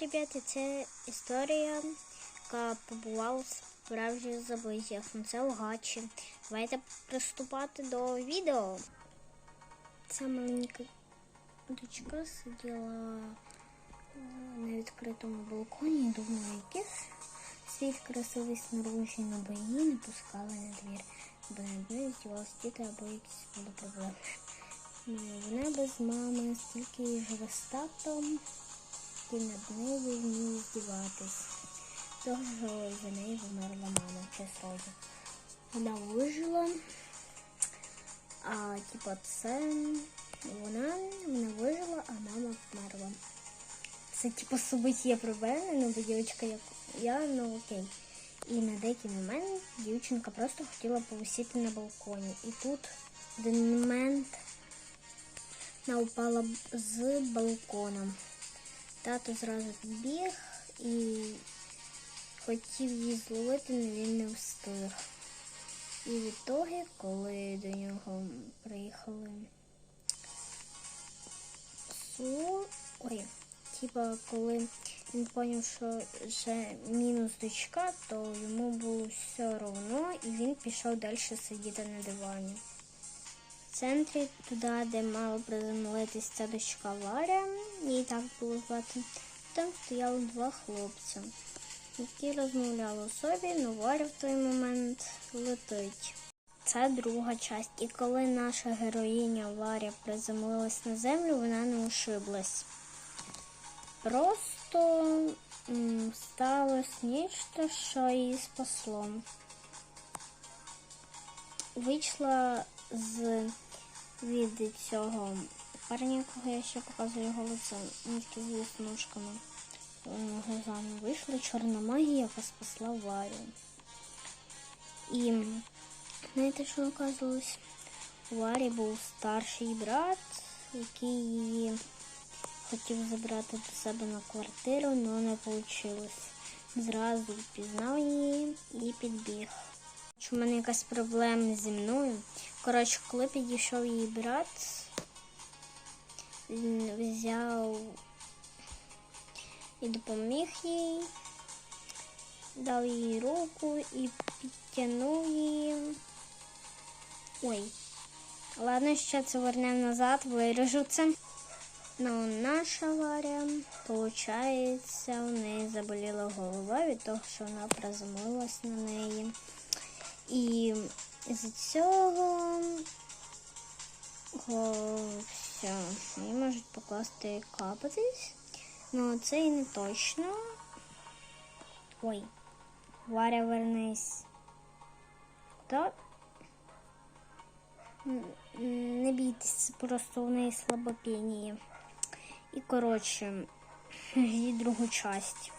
ребята, це історія, яка побувала в справжніх забиттях. Ну це лгачі. Давайте приступати до відео. Ця маленька дочка сиділа е, на відкритому балконі думала, якийсь світ красивий снаружи, но її не пускали на двір, бо над нею здівалися діти або якісь були проблеми. Ну, Вона без мами, стільки живе з татом, і над нею вміє здіватись. Того за нею вмерла мама час. Вона вижила, а типа це вона, вона вижила, а мама вмерла. Це типу событие про мене, ну бо дівчинка як я, ну окей. І на деякий момент дівчинка просто хотіла повисіти на балконі. І тут в один момент вона упала з балконом. Тато зразу підбіг і хотів її зловити, але він не встиг. І відтоді, коли до нього приїхали су... Ой, типа, коли він зрозумів, що вже мінус дочка, то йому було все одно, і він пішов далі сидіти на дивані. Центрі, туди, де мала приземлитись ця дочка Варя, її так було звати, там стояли два хлопці, які розмовляли собі, але Варя в той момент летить. Це друга часть. І коли наша героїня Варя приземлилась на землю, вона не ошиблась. Просто м, сталося нічто, що її спасло. Вийшла з від цього парня, якого я ще показую лице, він з веснушками е, глазами. Вийшла чорна магія, яка спасла Варю. І знаєте, що оказалось? У Варі був старший брат, який її хотів забрати до себе на квартиру, але не вийшло. Зразу впізнав її і підбіг. Чи в мене якась проблема зі мною? Коротше, коли підійшов її брат, він взяв і допоміг їй, дав їй руку і підтягнув її. Ой. Ладно, ще це вернемо назад, виріжу це. Ну, наша Варя, получається, у неї заболіла голова від того, що вона приземлилась на неї. І з цього все, її можуть покласти капатись. Ну, це і не точно. Ой, Варя, вернись. М, Не бійтесь, просто у неї слабопінії. І коротше, ждіть другу часть.